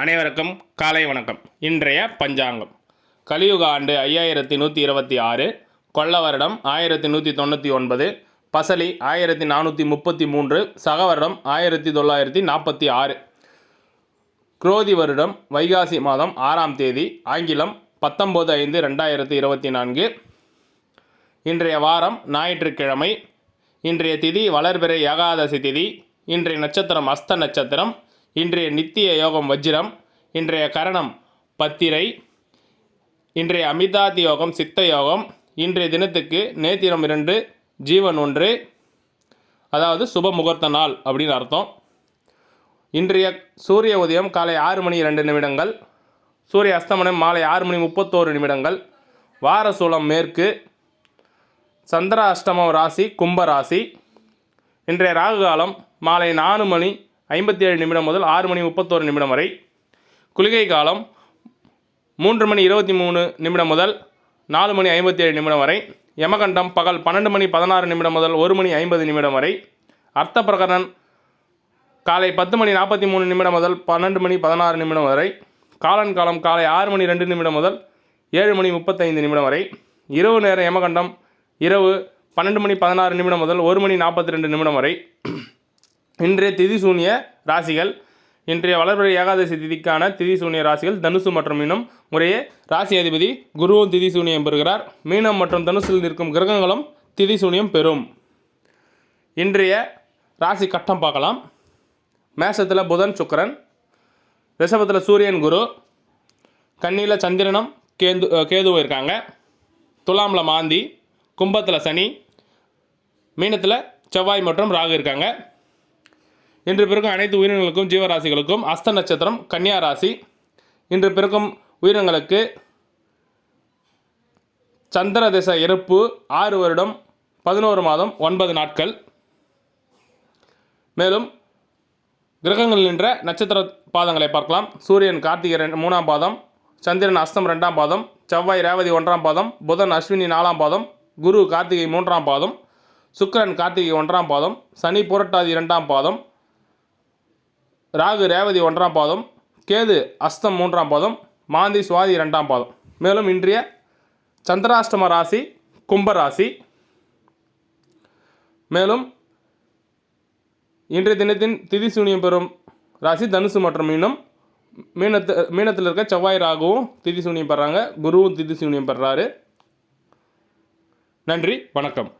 அனைவருக்கும் காலை வணக்கம். இன்றைய பஞ்சாங்கம். கலியுக ஆண்டு ஐயாயிரத்தி நூற்றி இருபத்தி ஆறு கொள்ள வருடம் ஆயிரத்தி நூற்றி தொண்ணூற்றி ஒன்பது பசலி ஆயிரத்தி நானூற்றி முப்பத்தி மூன்று சக வருடம் ஆயிரத்தி தொள்ளாயிரத்தி நாற்பத்தி ஆறு. குரோதி வருடம் வைகாசி மாதம் ஆறாம் தேதி ஆங்கிலம் பத்தொம்போது ஐந்து ரெண்டாயிரத்தி இருபத்தி நான்கு. இன்றைய வாரம் ஞாயிற்றுக்கிழமை இன்றைய திதி வளர்பிறை ஏகாதசி திதி இன்றைய நட்சத்திரம் அஸ்த நட்சத்திரம் இன்றைய நித்திய யோகம் வஜ்ரம் இன்றைய கரணம் பத்திரை இன்றைய அமிதாதி யோகம் சித்த யோகம் இன்றைய தினத்துக்கு நேத்திரம் இரண்டு ஜீவன் ஒன்று அதாவது சுப முகூர்த்த நாள் அப்படின்னு அர்த்தம். இன்றைய சூரிய உதயம் காலை ஆறு மணி இரண்டு நிமிடங்கள் சூரிய அஸ்தமனம் மாலை ஆறு மணி முப்பத்தோரு நிமிடங்கள் வாரசூலம் மேற்கு சந்திர அஷ்டமம் ராசி கும்ப ராசி இன்றைய ராகு காலம் மாலை நாலு மணி ஐம்பத்தி ஏழு நிமிடம் முதல் ஆறு மணி முப்பத்தோரு நிமிடம் வரை. குளிகை காலம் மூன்று மணி இருபத்தி மூணு நிமிடம் முதல் நாலு மணி ஐம்பத்தி ஏழு நிமிடம் வரை. யமகண்டம் பகல் பன்னெண்டு மணி பதினாறு நிமிடம் முதல் ஒரு மணி ஐம்பது நிமிடம் வரை. அர்த்த பிரகரன் காலை பத்து மணி நாற்பத்தி மூணு நிமிடம் முதல் பன்னெண்டு மணி பதினாறு நிமிடம் வரை. காலன் காலம் காலை ஆறு மணி ரெண்டு நிமிடம் முதல் ஏழு மணி முப்பத்தைந்து நிமிடம் வரை. இரவு நேர யமகண்டம் இரவு பன்னெண்டு மணி பதினாறு நிமிடம் முதல் ஒரு மணி நாற்பத்தி ரெண்டு நிமிடம் வரை. இன்றைய திதி சூனிய ராசிகள் இன்றைய வளர்பிறை ஏகாதசி திதிக்கான திதி சூனிய ராசிகள் தனுசு மற்றும் மீனம். முறையே ராசி அதிபதி குருவும் திதி சூனியம் பெறுகிறார். மீனம் மற்றும் தனுசில் நிற்கும் கிரகங்களும் திதி சூனியம் பெறும். இன்றைய ராசி கட்டம் பார்க்கலாம். மேஷத்தில் புதன் சுக்கரன். ரிஷபத்தில் சூரியன் குரு. கண்ணியில் சந்திரனும் கேந்து கேதுவும் இருக்காங்க. துலாமில் மாந்தி கும்பத்தில் சனி. மீனத்தில் செவ்வாய் மற்றும் ராகு இருக்காங்க. இன்று பிறக்கும் அனைத்து உயிரினங்களுக்கும் ஜீவராசிகளுக்கும் அஸ்த நட்சத்திரம் கன்னியா ராசி. இன்று பிறக்கும் உயிரினங்களுக்கு சந்திர திசை இறப்பு ஆறு வருடம் பதினோரு மாதம் ஒன்பது நாட்கள். மேலும் கிரகங்கள் நின்ற நட்சத்திர பாதங்களை பார்க்கலாம். சூரியன் கார்த்திகை மூணாம் பாதம் சந்திரன் அஸ்தம் ரெண்டாம் பாதம் செவ்வாய் ரேவதி ஒன்றாம் பாதம் புதன் அஸ்வினி நாலாம் பாதம் குரு கார்த்திகை மூன்றாம் பாதம் சுக்கிரன் கார்த்திகை ஒன்றாம் பாதம் சனி புரட்டாதி இரண்டாம் பாதம் ராகு ரேவதி ஒன்றாம் பாதம் கேது அஸ்தம் மூன்றாம் பாதம் மாந்தி சுவாதி இரண்டாம் பாதம். மேலும் இன்றைய சந்திராஷ்டம ராசி கும்ப ராசி. மேலும் இன்றைய தினத்தின் திதி சூனியம் பெறும் ராசி தனுசு மற்றும் மீனம். மீனத்து மீனத்தில் இருக்க செவ்வாய் ராகுவும் திதி சூனியம் பெறாங்க. குருவும் திதி சூனியம் பெறாரு. நன்றி வணக்கம்.